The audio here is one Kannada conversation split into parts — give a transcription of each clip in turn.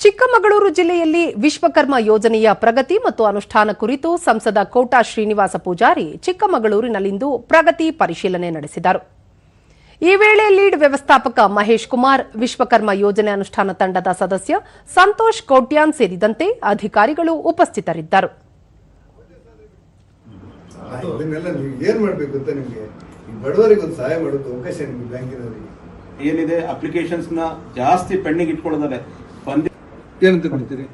ಚಿಕ್ಕಮಗಳೂರು ಜಿಲ್ಲೆಯಲ್ಲಿ ವಿಶ್ವಕರ್ಮ ಯೋಜನೆಯ ಪ್ರಗತಿ ಮತ್ತು ಅನುಷ್ಠಾನ ಕುರಿತು ಸಂಸದ ಕೋಟಾ ಶ್ರೀನಿವಾಸ ಪೂಜಾರಿ ಚಿಕ್ಕಮಗಳೂರಿನಲ್ಲಿಂದು ಪ್ರಗತಿ ಪರಿಶೀಲನೆ ನಡೆಸಿದರು. ಈ ವೇಳೆ ಲೀಡ್ ವ್ಯವಸ್ಥಾಪಕ ಮಹೇಶ್ ಕುಮಾರ್ ವಿಶ್ವಕರ್ಮ ಯೋಜನೆ ಅನುಷ್ಠಾನ ತಂಡದ ಸದಸ್ಯ ಸಂತೋಷ್ ಕೋಟ್ಯಾನ್ ಸೇರಿದಂತೆ ಅಧಿಕಾರಿಗಳು ಉಪಸ್ಥಿತರಿದ್ದರು. ಆ, ಇದನ್ನೆಲ್ಲ ನೀವು ಏನ್ ಮಾಡ್ಬೇಕು ಅಂತ ನಿಮ್ಗೆ? ಬಡವರಿಗೆ ಒಂದು ಸಹಾಯ ಮಾಡೋದು ಅವಕಾಶ ನಿಮ್ಗೆ ಬ್ಯಾಂಕಿನವರಿಗೆ. ಏನಿದೆ? ಅಪ್ಲಿಕೇಶನ್ಸ್ನ ಜಾಸ್ತಿ ಪೆಂಡಿಂಗ್ ಇಟ್ಕೊಳ್ಳೋದಲ್ಲ. ಬಂದಿ ಏನಂತ ಕೊಡ್ತೀರಿ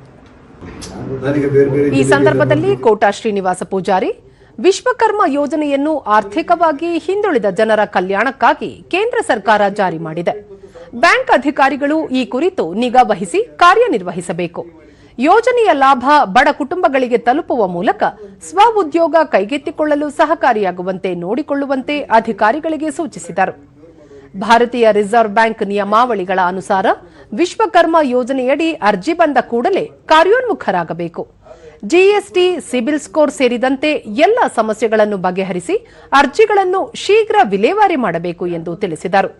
ಈ ಸಂದರ್ಭದಲ್ಲಿ ಕೋಟಾ ಶ್ರೀನಿವಾಸ ಪೂಜಾರಿ ವಿಶ್ವಕರ್ಮ ಯೋಜನೆಯನ್ನು ಆರ್ಥಿಕವಾಗಿ ಹಿಂದುಳಿದ ಜನರ ಕಲ್ಯಾಣಕ್ಕಾಗಿ ಕೇಂದ್ರ ಸರ್ಕಾರ ಜಾರಿ ಮಾಡಿದೆ. ಬ್ಯಾಂಕ್ ಅಧಿಕಾರಿಗಳು ಈ ಕುರಿತು ನಿಗಾ ವಹಿಸಿ ಕಾರ್ಯನಿರ್ವಹಿಸಬೇಕು. ಯೋಜನೆಯ ಲಾಭ ಬಡ ಕುಟುಂಬಗಳಿಗೆ ತಲುಪುವ ಮೂಲಕ ಸ್ವ ಉದ್ಯೋಗ ಕೈಗೆತ್ತಿಕೊಳ್ಳಲು ಸಹಕಾರಿಯಾಗುವಂತೆ ನೋಡಿಕೊಳ್ಳುವಂತೆ ಅಧಿಕಾರಿಗಳಿಗೆ ಸೂಚಿಸಿದರು. ಭಾರತೀಯ ರಿಸರ್ವ್ ಬ್ಯಾಂಕ್ ನಿಯಮಾವಳಿಗಳ ಅನುಸಾರ ವಿಶ್ವಕರ್ಮ ಯೋಜನೆಯಡಿ ಅರ್ಜಿ ಬಂದ ಕೂಡಲೇ ಕಾರ್ಯೋನ್ಮುಖರಾಗಬೇಕು. ಜಿಎಸ್ಟಿ, ಸಿಬಿಲ್ ಸ್ಕೋರ್ ಸೇರಿದಂತೆ ಎಲ್ಲ ಸಮಸ್ಯೆಗಳನ್ನು ಬಗೆಹರಿಸಿ ಅರ್ಜಿಗಳನ್ನು ಶೀಘ್ರ ವಿಲೇವಾರಿ ಮಾಡಬೇಕು ಎಂದು ತಿಳಿಸಿದರು.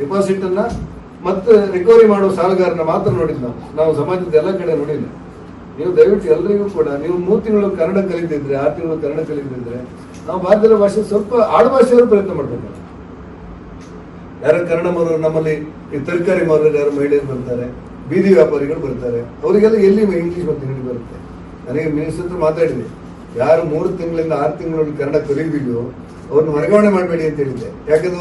ಡಿಪಾಸಿಟ್ ಅನ್ನ ಮತ್ತೆ ರಿಕವರಿ ಮಾಡುವ ಸಾಲಗಾರನ ಮಾತ್ರ ನೋಡಿದ್ ನಾವು. ನಾವು ಸಮಾಜದ ಎಲ್ಲ ಕಡೆ ನೋಡಿಲ್ಲ. ನೀವು ದಯವಿಟ್ಟು ಎಲ್ಲರಿಗೂ ಕೂಡ, ನೀವು ಮೂರು ತಿಂಗಳು ಕನ್ನಡ ಕಲಿತಿದ್ರೆ, ಆರು ತಿಂಗಳು ಕನ್ನಡ ಕಲಿತಿದ್ರೆ, ನಾವು ಭಾರತದ ಭಾಷೆ ಸ್ವಲ್ಪ ಆಡುಭಾಷೆಯವರು ಪ್ರಯತ್ನ ಮಾಡ್ಬೇಕು ಯಾರು ಕನ್ನಡ ಮಾರೋರು ನಮ್ಮಲ್ಲಿ ಈ ತರಕಾರಿ ಮಾರೋರು ಯಾರು ಮಹಿಳೆಯರು ಬರ್ತಾರೆ, ಬೀದಿ ವ್ಯಾಪಾರಿಗಳು ಬರ್ತಾರೆ, ಅವರಿಗೆಲ್ಲ ಎಲ್ಲಿ ಇಂಗ್ಲಿಷ್ ಮತ್ತು ಹಿಂದಿ ಬರುತ್ತೆ? ನನಗೆ ಮಿನಿಸ್ಟರ್ ಹತ್ರ ಮಾತಾಡಿದೆ. ಯಾರು ಮೂರು ತಿಂಗಳಿಂದ ಆರು ತಿಂಗಳಲ್ಲಿ ಕನ್ನಡ ಕಲಿದಿದೆಯೋ ಅವ್ರನ್ನ ವರ್ಗಾವಣೆ ಮಾಡಬೇಡಿ ಅಂತ ಹೇಳಿದ್ದೆ. ಯಾಕಂದ್ರೆ